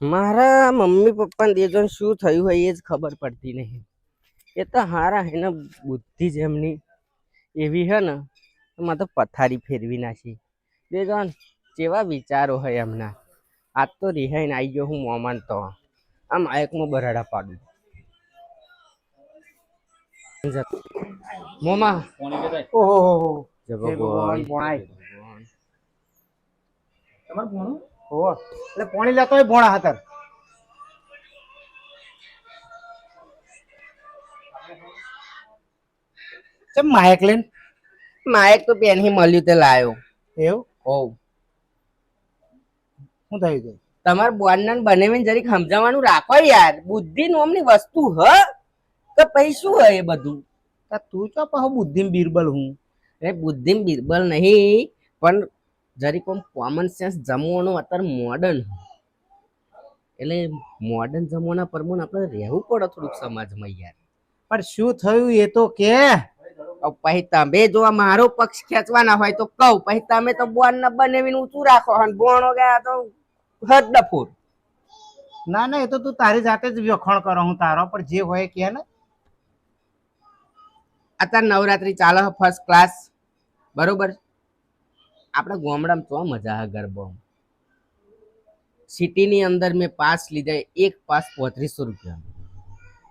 મારા મમ્મી પપ્પાને જણ શું થયું હોય એ જ ખબર પડતી નહીં. એ તો હારા હે ને બુદ્ધિ જ એમની એવી હે ને એમાં તો પથારી ફેરવી નાખી. જણ કેવા વિચારો હોય એમના. આજ તો રિહાઈને આવી ગયો હું મોમાન તો. આમ માયકમાં બરાડા પાડું. મોમા. ઓહો જય ભગવાન, તમારું ઓહો એટલે પોણી લેતો હોય ભોણા હાથર ચમ માયક લઈને? માયક તો પેનથી મળ્યું તે લાયો. એવું? ઓવ શું થયું છે તમાર બોનન બનાવીને જરીક સમજાવવાનું રાખો યાર. બુદ્ધિ નોમની વસ્તુ હ. તો પછી શું હે એ બધું. તા તું ચો પાછો બુદ્ધિમ બિરબલ હું? એ બુદ્ધિમ બિરબલ નહીં પણ જરીક આમ કોમન સેન્સ જમવાનું અત્યારે મોડર્ન એટલે મોડર્ન જમવાના પ્રમાણે આપણે રહેવું પડે થોડુંક સમાજમાં યાર. પણ શું થયું એ તો કે? પછી તમે જો મારો પક્ષ ખેંચવાના હોય તો કહું પછી તમે તો બોન ન બનાવીને ઊંચું રાખો અને બોણો ગયા તો હદ ડફોર. ના ના એ તો તું તારી જાતે જ વખણ કરો હું તારો પણ જે હોય કે ને. અત્યારે નવરાત્રી ચાલે ફર્સ્ટ ક્લાસ બરોબર? આપણે ગામડામાં તો મજા આવે ગરબો. સિટીની અંદર મેં પાસ લીધા એક પાસ પોત્રીસો રૂપિયા.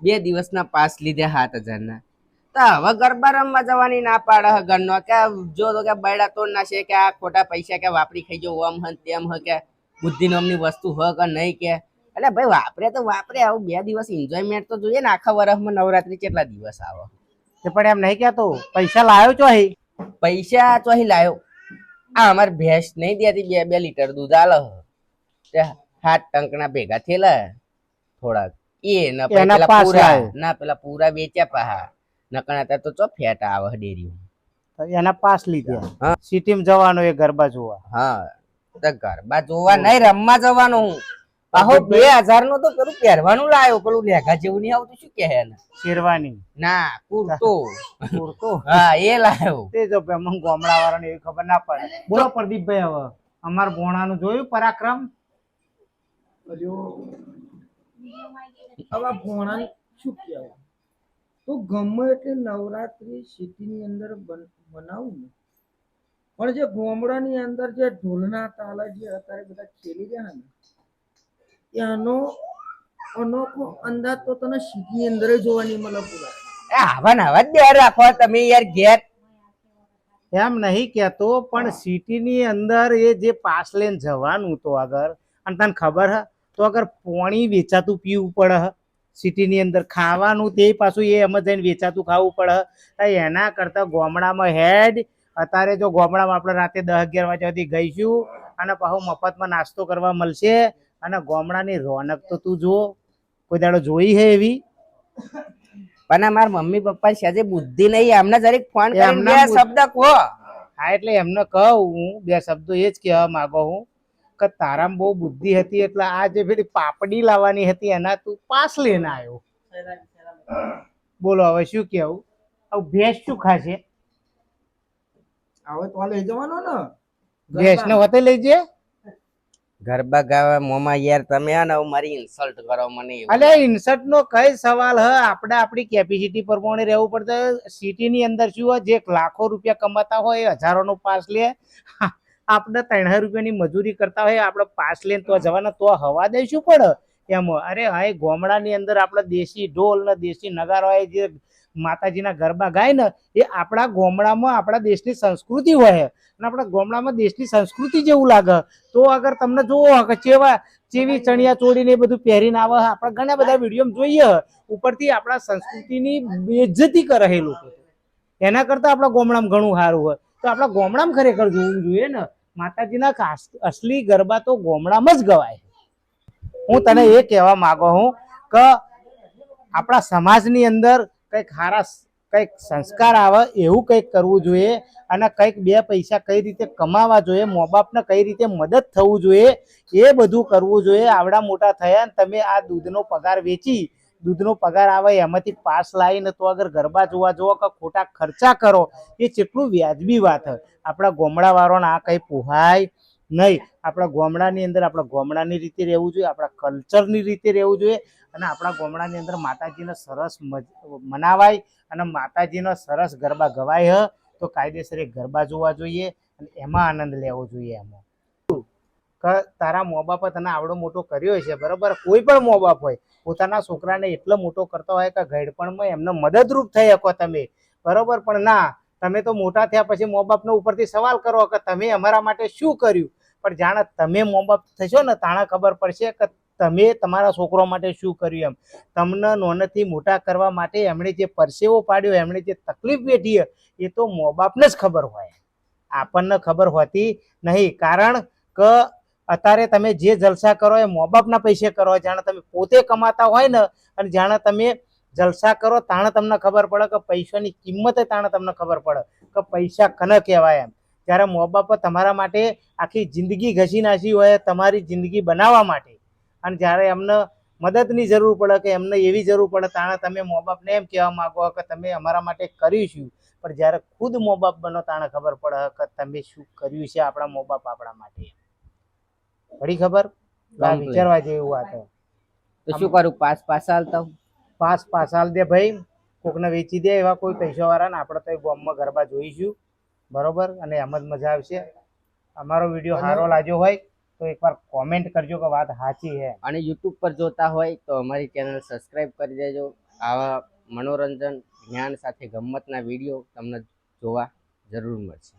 બે દિવસના પાસ લીધા સાત હજારના. તો હવે ગરબા રમવા જવાની ના પાડે હે ઘરનો. કે જો તો કે બૈડા તો ના છે કે આ ખોટા પૈસા કે વાપરી ખાઈ જો ઓમ હન તેમ હ કે બુદ્ધિ નામની વસ્તુ હ કે નહીં કે. એટલે ભાઈ વાપરે તો વાપરે આવું બે દિવસ એન્જોયમેન્ટ તો જોઈએ ને આખા વર્ષમાં નવરાત્રી કેટલા દિવસ આવે. તે પણ એમ નહીં કહેતો પૈસા લાવ્યો છો હી પૈસા ચોહી લાયો. આ અમાર ભેંસ નહીં દેતી બે બે લીટર દૂધ આલે. તે હાથ ટંકના ભેગા થયેલા. થોડાક. એ ન પેલા પૂરા ના પેલા પૂરા વેચ્યા પાહા. નકણા તો ચો ફેટ આવે ડેરી એના પાસ લીધા. સિટીમાં જવાનો એ ગરબા જોવા. હા. ગરબા જોવા નહીં રમવા જવાનું હું. પાહો બે હજાર નો તો પેલું પહેરવાનું લાયો પેલું લેઘા જેવું નહીં આવતું શું કહે એને? શેરવાની. ના કુર્તો. કુર્તો? હા એ લાયો. તે જો અમને ગામડા વાળાને એવી ખબર ના પડે. બોલો. પ્રદીપભાઈ હવે અમાર ભોણાનું જોયું પરાક્રમ? હવે ભોણાને શું કહેવાય તો ગમે એટલે નવરાત્રી સિટીની અંદર મનાવું બનાવું ને. પણ જે ગામડાની અંદર જે ઢોલના તાલા જે અત્યારે બધા ખેલી રહ્યા ને એનો અનોખો અંદાજ તો તને સિટી અંદર જોવાની મળે પૂરા. એ આવા ને આવા જ રાખો. તમે યાર ઘેર. એમ નહીં કહેતો પણ સિટીની અંદર એ જે પાસ લઈને જવાનું તો આગળ અને તને ખબર હ તો અગર પોણી વેચાતું પીવું પડે હ સિટીની અંદર ખાવાનું તે પાછું એ એમ જઈને વેચાતું ખાવું પડે એના કરતાં ગામડામાં હેડ અત્યારે જો ગામડામાં આપણે રાતે દસ અગિયાર વાગ્યા સુધી ગઈશું અને પાછું મફતમાં નાસ્તો કરવા મળશે અને ગામડાની રોનક તો તું જો કોઈ દાડો જોઈ હે એવી? પણ માર મમ્મી પપ્પા છે જે બુદ્ધિ નહીં એમને જરીક ફોન કરીને બે શબ્દ કહો. હા એટલે એમને કહું હું બે શબ્દો એ જ કહેવા માંગો હું કે તારામાં બહુ બુદ્ધિ હતી એટલે આ જે પેલી પાપડી લાવવાની હતી એના તું પાસ લઈને આવ્યો. બોલો હવે શું કેવું હવે ભેંસ શું ખાશે? હવે તો લઈ જવાનો ને. ભેંસ ને હોતે લઈ જે? ગરબા ગાવા મોમાં યાર તમે આ ને મારી ઇન્સલ્ટ કરો મને. અલે ઇન્સલ્ટ નો કઈ સવાલ હ? આપણે આપણી કેપેસિટી પ્રમાણે રહેવું પડશે? સિટી ની અંદર શું હોય? જે લાખો રૂપિયા કમાતા હોય હજારો નો પાસ લે. આપણે ત્રણ રૂપિયાની મજૂરી કરતા હોય, આપણે પાસ લઈને તો જવાના, તો હવા દઈશું પડે એમ, અરે હા ગામડાની અંદર આપણે દેશી ઢોલ ને દેશી નગારો જે માતાજીના ગરબા ગાય ને, એ આપણા ગામડામાં આપણા દેશની સંસ્કૃતિ હોય અને આપણા ગામડામાં દેશની સંસ્કૃતિ જેવું લાગે. તો અગર તમને જોવો કે ચેવા ચેવી ચણિયા ચોળીને એ બધું પહેરીને આવે. આપણે ઘણા બધા વીડિયો જોઈએ. ઉપરથી આપણા સંસ્કૃતિની બેઇજ્જતી કરે એ લોકો એના કરતા આપણા ગામડામાં ઘણું સારું હોય. તો આપણા ગામડામાં ખરેખર જોવું જોઈએ ને, માતાજીના અસલી ગરબા તો ગામડામાં જ ગવાય હું તને એ કહેવા માંગો હું કે આપણા સમાજની અંદર કંઈક સારા કંઈક સંસ્કાર આવે એવું કંઈક કરવું જોઈએ અને કંઈક બે પૈસા કઈ રીતે કમાવા જોઈએ, મા બાપને કઈ રીતે મદદ થવું જોઈએ, એ બધું કરવું જોઈએ. આવડા મોટા થયા ને તમે આ દૂધનો પગાર વેચી, દૂધનો પગાર આવે એમાંથી પાસ લાવીને તો અગર ગરબા જોવા જોવો કે ખોટા ખર્ચા કરો, એ કેટલું વ્યાજબી વાત હોય. આપણા ગોમડાવાળોને આ કંઈ પોહાય નહીં, આપણા ગોમડાની અંદર આપણા ગોમડાની રીતે રહેવું જોઈએ, આપણા કલ્ચરની રીતે રહેવું જોઈએ અને આપણા ગોમડાની અંદર માતાજીને સરસ મનાવાય અને માતાજીનો સરસ ગરબા ગવાય હ. તો કાયદેસર ગરબા જોવા જોઈએ અને એમાં આનંદ લેવો જોઈએ એમાં. તારા મો બાપ તને આવડો મોટો કર્યો છે બરાબર? કોઈ પણ મો બાપ હોય, પોતાના છોકરાને એટલો મોટો કરતો હોય કે ઘડપણમાં એમને મદદરૂપ થઈ શકો તમે, બરોબર? પણ ના, તમે તો મોટા થયા પછી મો બાપના ઉપરથી સવાલ કરો કે તમે અમારા માટે શું કર્યું? પણ જાણે તમે મા બાપ થશો ને તાણે ખબર પડશે કે તમે તમારા છોકરો માટે શું કર્યું એમ. તમને નોનથી મોટા કરવા માટે એમણે જે પરસેવો પાડ્યો, એમણે જે તકલીફ વેઠી એ તો મો બાપને જ ખબર હોય. આપણને ખબર હોતી નહીં. કારણ કે અત્યારે તમે જે જલસા કરો એ મો બાપના પૈસે કરો. જાણે તમે પોતે કમાતા હોય ને, અને જાણે તમે જલસા કરો, તાણે તમને ખબર પડે કે પૈસાની કિંમત તાણે તમને ખબર પડે કે પૈસા કને કહેવાય એમ. જ્યારે મા બાપ તમારા માટે આખી જિંદગી ઘસી નાખી હોય તમારી જિંદગી બનાવવા માટે. અને જ્યારે એમને મદદની જરૂર પડે કે એમને એવી જરૂર પડે તાણે તમે મા બાપને એમ કહેવા માગો કે તમે અમારા માટે કરીશું. પણ જ્યારે ખુદ મા બાપ બનો તાણે ખબર પડે કે તમે શું કર્યું છે આપણા મા બાપ આપણા માટે. પડી ખબર? વિચારવા જેવી વાત તો શું કરું? પાસ પાસ હાલતા હું? પાસ પાસ હાલ દે ભાઈ. કોકને વેચી દે એવા કોઈ પૈસા વાળા ને આપણે તો ગામમાં ગરબા જોઈશું. બરોબર? અને એમ જ મજા આવશે. અમારો વીડિયો સારો લાગ્યો હોય તો એકવાર કોમેન્ટ કરજો કે વાત સાચી છે. અને યુટ્યુબ પર જોતા હોય તો અમારી ચેનલ સબસ્ક્રાઇબ કરી દેજો. આવા મનોરંજન જ્ઞાન સાથે ગમ્મતના વીડિયો તમને જોવા જરૂર મળશે.